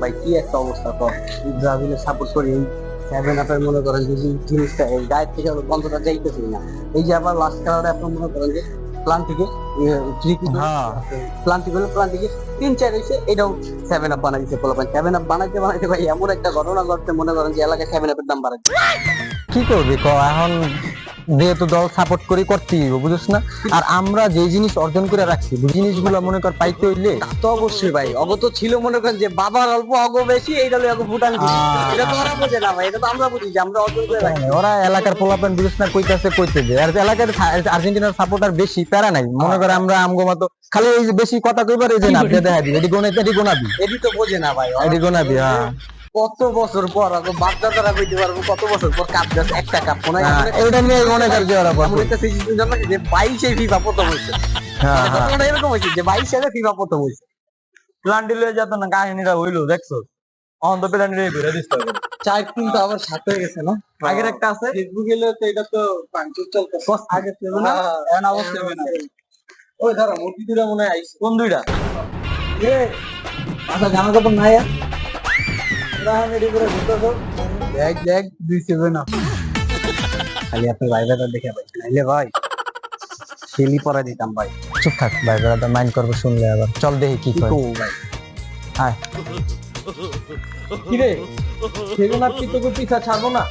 ভাই কি একটা অবস্থা কর? ব্রাজিলের সাপোর্ট করি সেভেন আপের মনে করেন যে জিনিসটা এই গায়ের থেকে বন্ধটা যাইতেছে না। এই যে আবার লাস্ট খেলাটা আপনার মনে করেন যে প্লান থেকে হ্যাঁ। প্লান্টি গুলো প্লান্টিকে তিন চার হয়েছে এটাও সেভেন আপ বানাইছে পোলাপান। সেভেন আপ বানাইতে বানাইতে ভাই এমন একটা ঘটনা ঘটতে মনে করেন যে এলাকায় সেভেন আপের দাম বাড়াচ্ছে। কি করবি ক এখন যেহেতু দল সাপোর্ট করি করতেই বুঝিস না? আর আমরা যে জিনিস অর্জন করে রাখছি জিনিসগুলো মনে কর পাইতে হইলে তা তো অবশ্যই ভাই। অগত ছিল মনে করেন যে বাবার অল্প অগ বেশি এইটা লইয়া ফুটান আহ। এটা তো ওরা বোঝে না ভাই এটা তো আমরা বুঝি যে আমরা অর্জন করে রাখি ওরা এলাকার পোলাপেন বুঝিস না কইতাছে কইতে দে। আর এলাকার আর্জেন্টিনার সাপোর্টার বেশি প্যারা নাই। মনে করে আমরা আমগো মতো খালি এই যে বেশি কথা কইবার এই যে না আপনি দেখা দিবি এটি গোনা এটি গোনাবি এটি তো বোঝে না ভাই এটি গোনাবি হ্যাঁ। কত বছর পর আগে বাপদাদারা কইতে পারব কত বছর পর কাপ গাছ একটা কাপ মনে হয় হ্যাঁ, এইটা নিয়ে কর যে ওরা এমন বলে। একটা সিজন জানো যে বাইশে ফিফা প্রথম হয়েছে। হ্যাঁ হ্যাঁ। ঘটনাটা এরকম হয়েছে যে বাইশ সালে ফিফা প্রথম হয়েছে। প্লান্টি লয়ে যেত না কাহিনীটা হইল দেখছ? অন তো প্লান্টি লয়ে ঘুরে দিস চার কিন্তু আবার সাথে হয়ে গেছে না? আগের একটা আছে। ফেসবুকে তো এটা তো পাঞ্চুর চলতেছে। আগে ছিল না এখন অবস্থা হবে না। ওই ধরো মূর্তি দুটা মনে হয় আইছে কোন দুইটা? এ আচ্ছা জামা কাপড় নাই দেখ দেখ দুই সেভেন আপ খালি আপনি ভাই ভাই দেখে ভাই। নাইলে ভাই সেলি পরে দিতাম ভাই। চুপ থাক ভাই ব্রাদার মাইন্ড করব শুনলে আবার। চল দেখি কি কি কয়। করব ভাই? আয়। কিরে? সেভেন আপ কি তোকে পিছা ছাড়বো না?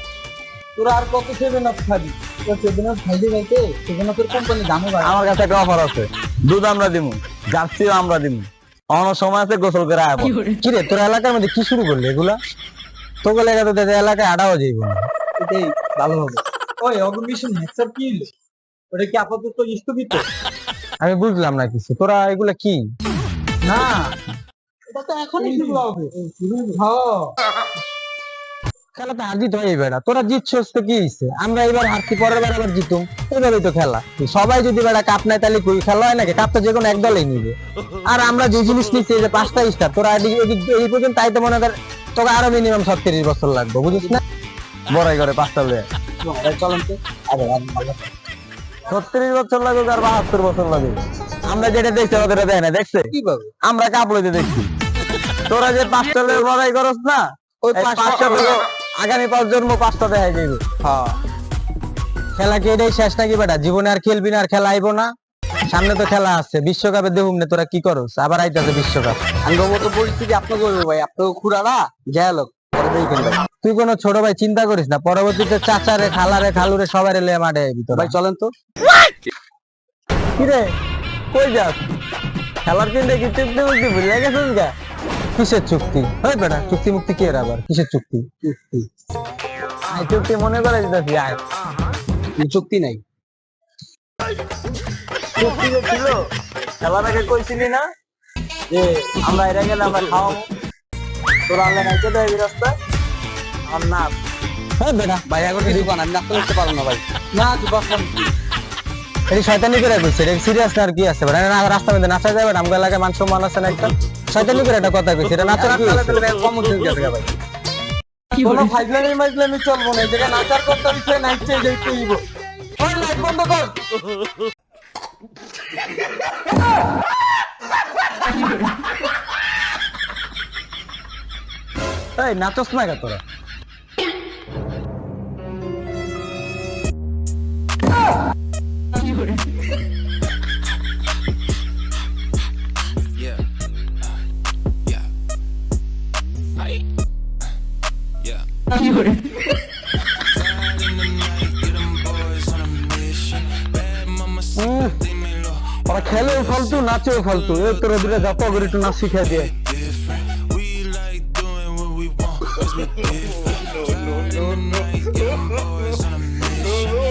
তোরা আর কত সেভেন আপ খাবি? তোর সেভেন আপ খাইতে খাইতে সেভেন আপের কোম্পানি দামও বাড়ে আমার কাছে একটা অফার আছে। দুধ আমরা দিমু জার্সিও আমরা দিমু। অন্য সময় আছে গোসল করে আয় কি রে তোর এলাকার মধ্যে কি শুরু করলি এগুলা তোকে লেগে তো তোদের এলাকায় আডাও যাইব না এটাই ভালো হবে ওই অগ্নিশন হেক্সার কি ওটা কি আপাতত স্থগিত আমি বুঝলাম না কিছু তোরা এগুলা কি না এটা তো এখনই শুরু হবে শুরু হ্যাঁ খেলা তো হার জিত হয়ে বেড়া তোরা জিতছস তো কি হইছে? আমরা এবার হারছি পরের বার আবার জিতুম। এইভাবেই তো খেলা। সবাই যদি বেড়া কাপ নেয় তাহলে কই খেলা হয় নাকি? কাপ তো যে কোনো এক দলেই নিবে। আর আমরা যে জিনিস নিচ্ছি যে পাঁচটা স্টার তোরা এই পর্যন্ত তাই তো মনে কর তোকে আরও মিনিমাম ছত্রিশ বছর লাগবে বুঝিস না? বড়াই করে পাঁচটা লয়ে। চলুন তো। আরে আর বছর লাগুক আর বাহাত্তর বছর লাগুক। আমরা যেটা দেখছি ওদের দেয় না দেখছে? আমরা কাপ লইতে দেখছি। তোরা যে পাঁচটা লড়াই করস না ওই পাঁচটা আগামী পাঁচ জন্ম পাঁচটা দেখাই যাইবে। হ্যাঁ। খেলা কি এটাই শেষ নাকি বেটা? জীবনে আর খেলবি না আর খেলা আইবো না। সামনে তো খেলা আছে বিশ্বকাপে দেখুন না তোরা কি করস? আবার আইতাছে বিশ্বকাপ। আঙ্গর মতো পরিস্থিতি আপনাকে করবে ভাই আপনাকে খুড়ারা ভাই। তুই কোনো ছোট ভাই চিন্তা করিস না পরবর্তীতে চাচারে খালারে খালুরে সবাই লে মাঠে আইবি তোরা। ভাই চলেন তো। কিরে কই যাস? খেলার কিনতে কি চুক্তি মুক্তি ভুলে গেছিস গা? কিসের চুক্তি? ওই বেটা চুক্তি মুক্তি কি এর আবার? কিসের চুক্তি? চুক্তি। চুক্তি মনে করে দিতেছি আয়। চুক্তি নাই। চুক্তি যে ছিল খেলার আগে কইছিলি না? যে আমরা এরা গেলে আমরা খাওয়াবো। তোরা আনলে নাইতে দেয় রাস্তায়। আর না। হ্যাঁ বেটা ভাই এখন কিছু বান আমি নাস্তা করতে পারব না ভাই। না তুই বসলাম এই শয়তানি করে এটা সিরিয়াস না আর কি আছে? বেটা না রাস্তার মধ্যে নাচা যাবে না আমগো এলাকায় মান সম্মান আছে না একটা? শয়তানি করে একটা কথা কইছে এটা নাচার কি? কম উঠে গেছে ভাই। কোনো ফাইজলামি মাইজলামি চলবো না নাচার করতে হচ্ছে নাইট চেয়ে যাইতে হইব ওই লাইট বন্ধ কর। এই নাচস না কে তোরা। Yeah. নাচেও ফালতু এই তোরা দুটা গা করে একটু নাচ শিখাই দিয়ে no, no, no, no, no, no, no, no, no, no, no, no, no, no,